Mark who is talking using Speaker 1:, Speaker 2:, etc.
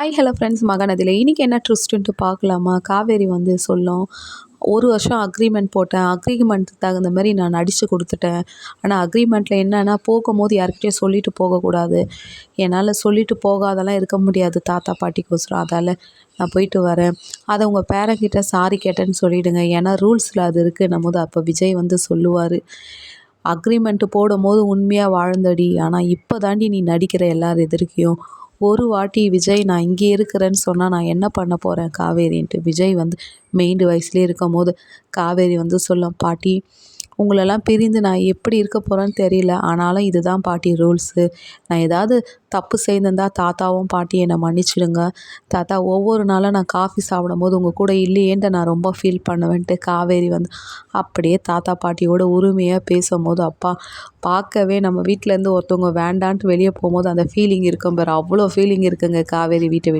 Speaker 1: Hi hello friends மகாநதியில். இன்றைக்கி என்ன ட்விஸ்ட்டுன்ட்டு பார்க்கலாமா? காவேரி வந்து சொல்லும். ஒரு வருஷம் அக்ரிமெண்ட் போட்டேன். அக்ரிமெண்ட்டுக்கு தகுந்த மாதிரி நான் நடித்து கொடுத்துட்டேன். ஆனால் அக்ரிமெண்ட்டில் என்னென்னா போகும்போது யார்கிட்டயும் சொல்லிட்டு போகக்கூடாது. என்னால் சொல்லிட்டு போகாதெல்லாம் இருக்க முடியாது. தாத்தா பாட்டிக்கோசரம் அதால் நான் போயிட்டு வரேன். அதை உங்கள் பேரங்கிட்ட சாரி கேட்டேன்னு சொல்லிவிடுங்க ஏன்னா ரூல்ஸில் அது இருக்குது போது அப்போ விஜய் வந்து சொல்லுவார். அக்ரிமெண்ட்டு போடும்போது உண்மையாக வாழ்ந்தடி. ஆனால் இப்போ தாண்டி நீ நடிக்கிற எல்லார் எதிர்க்கையும். ஒரு வாட்டி விஜய் நான் இங்கே இருக்கிறேன்னு சொன்னால் நான் என்ன பண்ண போகிறேன் காவேரின்ட்டு விஜய் வந்து மெயின்டு வயசுலேயே இருக்கும் போது காவேரி வந்து சொல்லும் பாட்டி உங்களெல்லாம் பிரிந்து நான் எப்படி இருக்க போகிறேன்னு தெரியல. ஆனாலும் இதுதான் பாட்டி ரூல்ஸு. நான் ஏதாவது தப்பு செய்திருந்தா தாத்தாவும் பாட்டி என்னை மன்னிச்சிடுங்க. தாத்தா ஒவ்வொரு நாளும் நான் காஃபி சாப்பிடும்போது உங்கள் கூட இல்லையேன்ட்டு நான் ரொம்ப ஃபீல் பண்ணுவேன்ட்டு காவேரி வந்து அப்படியே தாத்தா பாட்டியோட உரிமையாக பேசும்போது அப்பா பார்க்கவே நம்ம வீட்டிலேருந்து ஒருத்தவங்க வேண்டான்ட்டு வெளியே போகும்போது அந்த ஃபீலிங் இருக்கும் பாரு. அவ்வளோ ஃபீலிங் இருக்குங்க காவேரி வீட்டை விட்டு.